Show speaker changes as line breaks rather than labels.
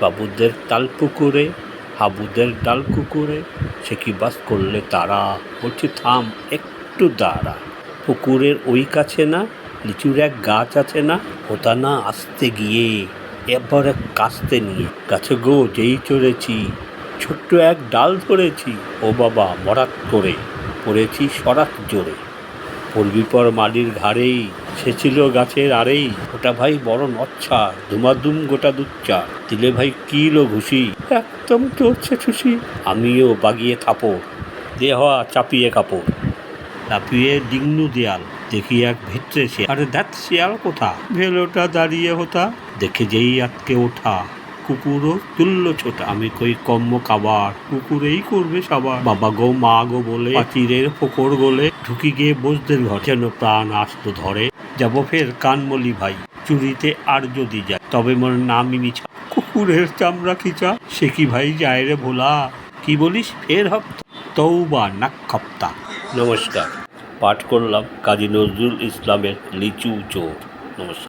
বাবুদের তাল পুকুরে, হাবুদের ডাল কুকুরে সে কি বাস করলে তারা? বলছি, থাম, একটু দাঁড়া। পুকুরের ওই কাছে না লিচুর এক গাছ আছে না, ওটা না আসতে গিয়ে এবারে কাস্তে নিয়ে গাছে গো, যেই চড়েছি, ছোট্ট এক ডাল ধরেছি, ও বাবা মরাত করে, পড়েছি সরাত জোরে। পড়বি পর মালির ঘাড়েই সে ছিল গাছের আরেই ওটা ভাই বড় নচ্ছা, ধুমাধুম গোটা দুচ্চা দিলে ভাই কিলো ঘুষি। একদম চড়ছে ছুসি আমিও বাগিয়ে থাপড় দে হওয়া চাপিয়ে কাপড় লাফিয়ে ডিংনু দেয়াল, দেখি এক ভিতরে সে। আরে দেখ শিয়াল কোথা? ভেলোটা দাঁড়িয়ে হতা। দেখে যেই আটকে ওঠা, কুকুরও তুল্য ছোটা। আমি কই কম্ম কাবার, কুকুরেই করবে সবার। বাবা গো, মা গো বলে, পাচিরের ফোকর গলে ঢুকি গিয়ে বসদের ঘর। যেন প্রাণ আসতো ধরে। যাব ফের কানমলি ভাই। চুরিতে আর যদি যায়, তবে মোর নামই মিছা কুকুরের চামড়া খিচা সে কি ভাই যায় রে ভোলা? কি বলিস? ফের হপ্তা। তৌবা নাক খপ্তা। নমস্কার। পাঠ করলাম কাজী নজরুল ইসলামের লিচু চোর। নমস্কার।